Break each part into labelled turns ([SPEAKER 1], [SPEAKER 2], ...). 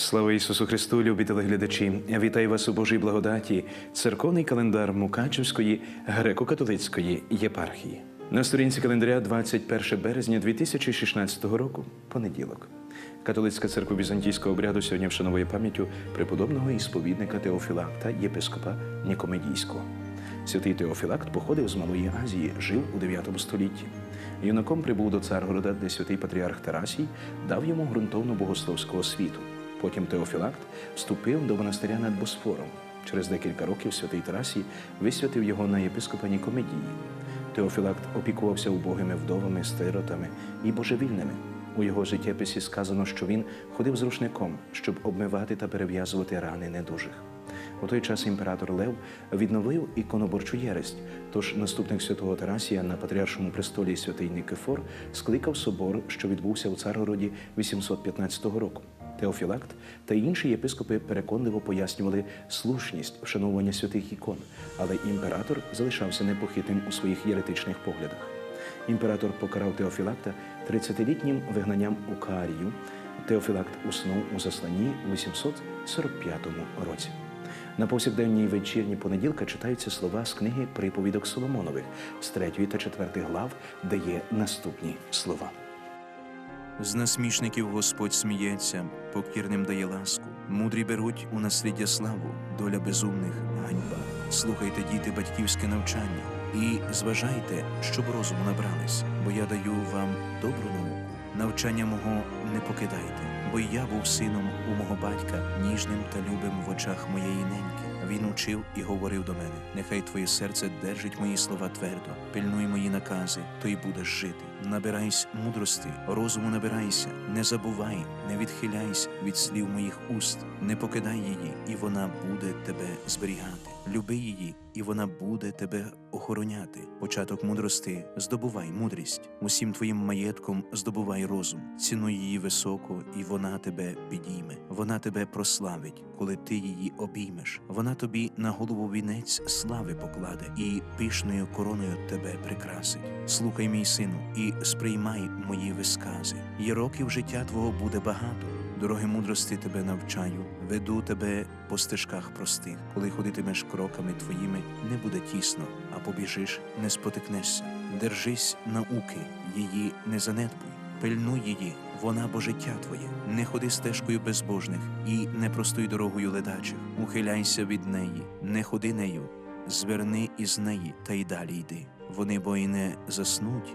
[SPEAKER 1] Слава Ісусу Христу, любі телеглядачі! Вітаю вас у Божій благодаті, церковний календар Мукачівської греко-католицької єпархії. На сторінці календаря 21 березня 2016 року, понеділок. Католицька церква візантійського обряду сьогодні вшановує пам'яттю преподобного і сповідника Теофілакта, єпископа Нікомедійського. Святий Теофілакт походив з Малої Азії, жив у 9 столітті. Юнаком прибув до Царгорода, де святий патріарх Тарасій дав йому ґрунтовну богословську освіту. Потім Теофілакт вступив до монастиря над Босфором. Через декілька років святий Тарасій висвятив його на єпископа Нікомедії. Теофілакт опікувався убогими вдовами, сиротами і божевільними. У його життєписі сказано, що він ходив з рушником, щоб обмивати та перев'язувати рани недужих. У той час імператор Лев відновив іконоборчу єресть, тож наступник святого Тарасія на патріаршому престолі святий Никифор скликав собор, що відбувся у Царгороді 815 року. Теофілакт та інші єпископи переконливо пояснювали слушність вшановування святих ікон, але імператор залишався непохитним у своїх єретичних поглядах. Імператор покарав Теофілакта 30-літнім вигнанням у Каарію. Теофілакт уснув у засланні у 845 році. На повсякденній вечірні понеділка читаються слова з книги Приповідок Соломонових з 3 та 4 глав, де є наступні слова.
[SPEAKER 2] З насмішників Господь сміється, покірним дає ласку. Мудрі беруть у насліддя славу, доля безумних ганьба. Слухайте, діти, батьківське навчання, і зважайте, щоб розуму набрались, бо я даю вам добру науку. Навчання мого не покидайте, бо я був сином у мого батька, ніжним та любим в очах моєї неньки. Він учив і говорив до мене: нехай твоє серце держить мої слова твердо, пильнуй мої накази, то й будеш жити. Набирайся мудрости, розуму набирайся, не забувай, не відхиляйся від слів моїх уст, не покидай її, і вона буде тебе зберігати. Люби її, і вона буде тебе охороняти. Початок мудрости здобувай мудрість. Усім твоїм маєтком здобувай розум. Цінуй її високо, і вона тебе підійме. Вона тебе прославить, коли ти її обіймеш. Вона тобі на голову вінець слави покладе, і пишною короною тебе прикрасить. Слухай, мій сину, і сприймай мої вискази. Є років життя твого буде багато. Дороги мудрости тебе навчаю, веду тебе по стежках простих. Коли ходитимеш кроками твоїми, не буде тісно, а побіжиш, не спотикнешся. Держись науки, її не занедбуй, пильнуй її, вона бо життя твоє. Не ходи стежкою безбожних і не простою дорогою ледачих. Ухиляйся від неї, не ходи нею, зверни із неї та й далі йди. Вони бо й не заснуть,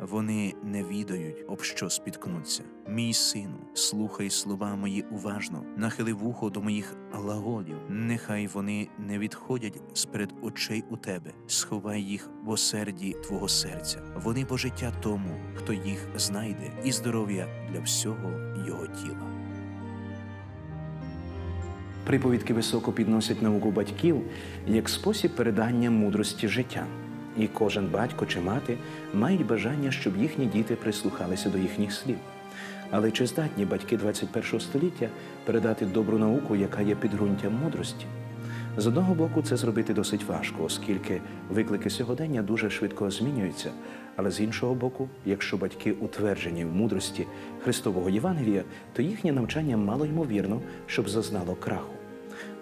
[SPEAKER 2] Вони не відають, об що спіткнуться. Мій сину, слухай слова мої уважно, нахили вухо до моїх глаголів. Нехай вони не відходять сперед очей у тебе, сховай їх в осерді твого серця. Вони бо життя тому, хто їх знайде, і здоров'я для всього його тіла.
[SPEAKER 1] Приповідки високо підносять науку батьків як спосіб передання мудрості життя. І кожен батько чи мати мають бажання, щоб їхні діти прислухалися до їхніх слів. Але чи здатні батьки 21 століття передати добру науку, яка є підґрунтям мудрості? З одного боку, це зробити досить важко, оскільки виклики сьогодення дуже швидко змінюються. Але з іншого боку, якщо батьки утверджені в мудрості Христового Євангелія, то їхнє навчання мало ймовірно, щоб зазнало краху.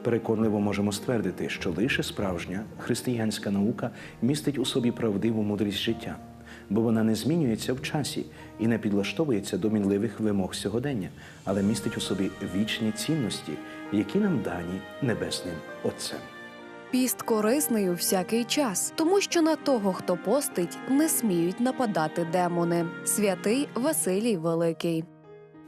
[SPEAKER 1] Переконливо можемо ствердити, що лише справжня християнська наука містить у собі правдиву мудрість життя, бо вона не змінюється в часі і не підлаштовується до мінливих вимог сьогодення, але містить у собі вічні цінності, які нам дані небесним Отцем.
[SPEAKER 3] Піст корисний у всякий час, тому що на того, хто постить, не сміють нападати демони. Святий Василій Великий.